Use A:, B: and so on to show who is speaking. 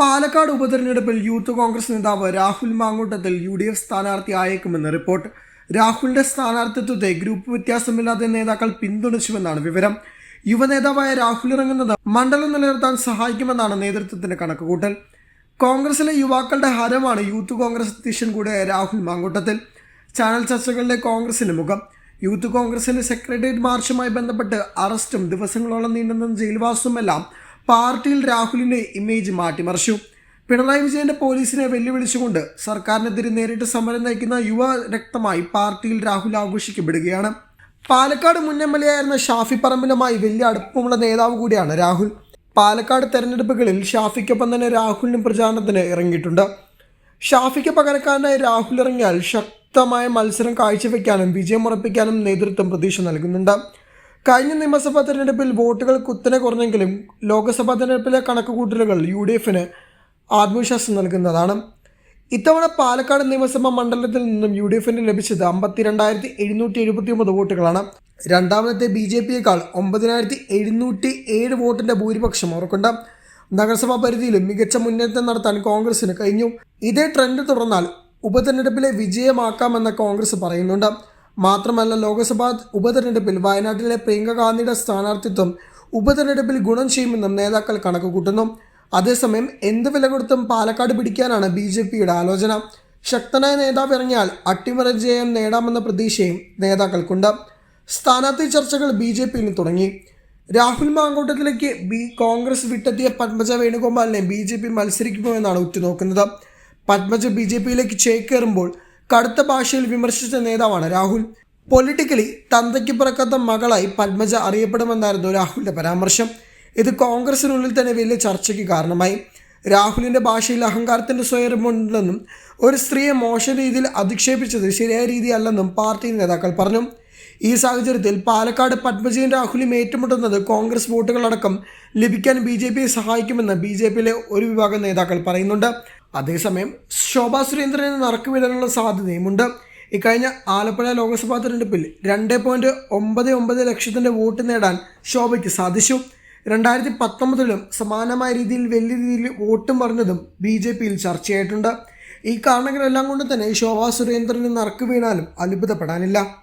A: പാലക്കാട് ഉപതെരഞ്ഞെടുപ്പിൽ യൂത്ത് കോൺഗ്രസ് നേതാവ് Rahul Mamkootathil U D F സ്ഥാനാർത്ഥി ആയേക്കുമെന്ന് റിപ്പോർട്ട്. രാഹുലിന്റെ സ്ഥാനാർത്ഥിത്വത്തെ ഗ്രൂപ്പ് വ്യത്യാസമില്ലാതെ നേതാക്കൾ പിന്തുണച്ചുവെന്നാണ് വിവരം. യുവനേതാവായ രാഹുൽ ഇറങ്ങുന്നത് മണ്ഡലം നിലനിർത്താൻ സഹായിക്കുമെന്നാണ് നേതൃത്വത്തിന്റെ കണക്കുകൂട്ടൽ. കോൺഗ്രസിലെ യുവാക്കളുടെ ഹരമാണ് യൂത്ത് കോൺഗ്രസ് അധ്യക്ഷൻ കൂടിയായ രാഹുൽ മാങ്കൂട്ടത്തിൽ. ചാനൽ ചർച്ചകളിലെ കോൺഗ്രസിന് മുഖം. യൂത്ത് കോൺഗ്രസിന്റെ സെക്രട്ടേറിയറ്റ് മാർച്ചുമായി ബന്ധപ്പെട്ട് അറസ്റ്റും ദിവസങ്ങളോളം നീണ്ടുന്ന ജയിൽവാസവുമെല്ലാം പാർട്ടിയിൽ രാഹുലിന്റെ ഇമേജ് മാറ്റിമറിച്ചു. പിണറായി വിജയന്റെ പോലീസിനെ വെല്ലുവിളിച്ചുകൊണ്ട് സർക്കാരിനെതിരെ നേരിട്ട് സമരം നയിക്കുന്ന യുവ രക്തമായി പാർട്ടിയിൽ രാഹുൽ ആഘോഷിക്കപ്പെടുകയാണ്. പാലക്കാട് മുൻ എം എൽ എ ആയിരുന്ന ഷാഫി പറമ്പിലുമായി വലിയ അടുപ്പമുള്ള നേതാവ് കൂടിയാണ് രാഹുൽ. പാലക്കാട് തെരഞ്ഞെടുപ്പുകളിൽ ഷാഫിക്കൊപ്പം തന്നെ രാഹുലിനും പ്രചാരണത്തിന് ഇറങ്ങിയിട്ടുണ്ട്. ഷാഫിക്ക് പകരക്കാരനായി രാഹുൽ ഇറങ്ങിയാൽ ശക്തമായ മത്സരം കാഴ്ചവെക്കാനും വിജയം ഉറപ്പിക്കാനും നേതൃത്വം പ്രതീക്ഷ നൽകുന്നുണ്ട്. കഴിഞ്ഞ നിയമസഭാ തെരഞ്ഞെടുപ്പിൽ വോട്ടുകൾ കുത്തനെ കുറഞ്ഞെങ്കിലും ലോക്സഭാ തെരഞ്ഞെടുപ്പിലെ കണക്കുകൂട്ടലുകൾ യു ഡി എഫിന് ആത്മവിശ്വാസം നൽകുന്നതാണ്. ഇത്തവണ പാലക്കാട് നിയമസഭാ മണ്ഡലത്തിൽ നിന്നും യു ഡി എഫിന് ലഭിച്ചത് അമ്പത്തിരണ്ടായിരത്തി എഴുന്നൂറ്റി എഴുപത്തി ഒമ്പത് വോട്ടുകളാണ്. രണ്ടാമത്തെ ബി ജെ പിയേക്കാൾ ഒമ്പതിനായിരത്തി എഴുന്നൂറ്റി ഏഴ് വോട്ടിന്റെ ഭൂരിപക്ഷം ഓർക്കുണ്ട് നഗരസഭാ പരിധിയിലും മികച്ച മുന്നേറ്റം നടത്താൻ കോൺഗ്രസിന് കഴിഞ്ഞു. ഇതേ ട്രെൻഡ് തുടർന്നാൽ ഉപതെരഞ്ഞെടുപ്പിലെ വിജയമാക്കാമെന്ന് കോൺഗ്രസ് പറയുന്നുണ്ട്. മാത്രമല്ല ലോക്സഭാ ഉപതെരഞ്ഞെടുപ്പിൽ വയനാട്ടിലെ പ്രിയങ്ക ഗാന്ധിയുടെ സ്ഥാനാർത്ഥിത്വം ഉപതെരഞ്ഞെടുപ്പിൽ ഗുണം ചെയ്യുമെന്നും നേതാക്കൾ കണക്കുകൂട്ടുന്നു. അതേസമയം എന്ത് വില കൊടുത്തും പാലക്കാട് പിടിക്കാനാണ് ബി ജെ പിയുടെ ആലോചന. ശക്തനായ നേതാവ് ഇറങ്ങിയാൽ അട്ടിമറി ജയം നേടാമെന്ന പ്രതീക്ഷയും നേതാക്കൾക്കുണ്ട്. സ്ഥാനാർത്ഥി ചർച്ചകൾ ബി ജെ പിയിൽ തുടങ്ങി. രാഹുൽ മാങ്കോട്ടത്തിലേക്ക് ബി കോൺഗ്രസ് വിട്ടെത്തിയ പത്മജ വേണുഗോപാലിനെ ബി ജെ പി മത്സരിക്കുമോ എന്നാണ് ഉറ്റുനോക്കുന്നത്. പത്മജ ബി ജെ പിയിലേക്ക് ചേക്കേറുമ്പോൾ കടുത്ത ഭാഷയിൽ വിമർശിച്ച നേതാവാണ് രാഹുൽ. പൊളിറ്റിക്കലി തന്തയ്ക്ക് പിറക്കാത്ത മകളായി പത്മജ അറിയപ്പെടുമെന്നായിരുന്നു രാഹുലിന്റെ പരാമർശം. ഇത് കോൺഗ്രസിനുള്ളിൽ തന്നെ വലിയ ചർച്ചയ്ക്ക് കാരണമായി. രാഹുലിന്റെ ഭാഷയിൽ അഹങ്കാരത്തിന്റെ സ്വയമുണ്ടെന്നും ഒരു സ്ത്രീയെ മോശം രീതിയിൽ അധിക്ഷേപിച്ചത് ശരിയായ രീതിയല്ലെന്നും പാർട്ടി നേതാക്കൾ പറഞ്ഞു. ഈ സാഹചര്യത്തിൽ പാലക്കാട് പത്മജയും രാഹുലും ഏറ്റുമുട്ടുന്നത് കോൺഗ്രസ് വോട്ടുകളടക്കം ലഭിക്കാൻ ബി ജെ പിയെ സഹായിക്കുമെന്ന് ബി ജെ പിയിലെ ഒരു വിഭാഗം നേതാക്കൾ പറയുന്നുണ്ട്. അതേസമയം ശോഭാ സുരേന്ദ്രനെ നറുക്കുവിടാനുള്ള സാധ്യതയുമുണ്ട്. ഇക്കഴിഞ്ഞ ആലപ്പുഴ ലോക്സഭാ തെരഞ്ഞെടുപ്പിൽ രണ്ട് പോയിന്റ് ഒമ്പത് ഒമ്പത് ലക്ഷത്തിന്റെ വോട്ട് നേടാൻ ശോഭയ്ക്ക് സാധിച്ചു. രണ്ടായിരത്തി പത്തൊമ്പതിലും സമാനമായ രീതിയിൽ വലിയ രീതിയിൽ വോട്ടും പറഞ്ഞതും ബി ജെ പിയിൽ ചർച്ചയായിട്ടുണ്ട്. ഈ കാരണങ്ങളെല്ലാം കൊണ്ട് തന്നെ ശോഭാ സുരേന്ദ്രന് നറുക്ക് വീണാലും അത്ഭുതപ്പെടാനില്ല.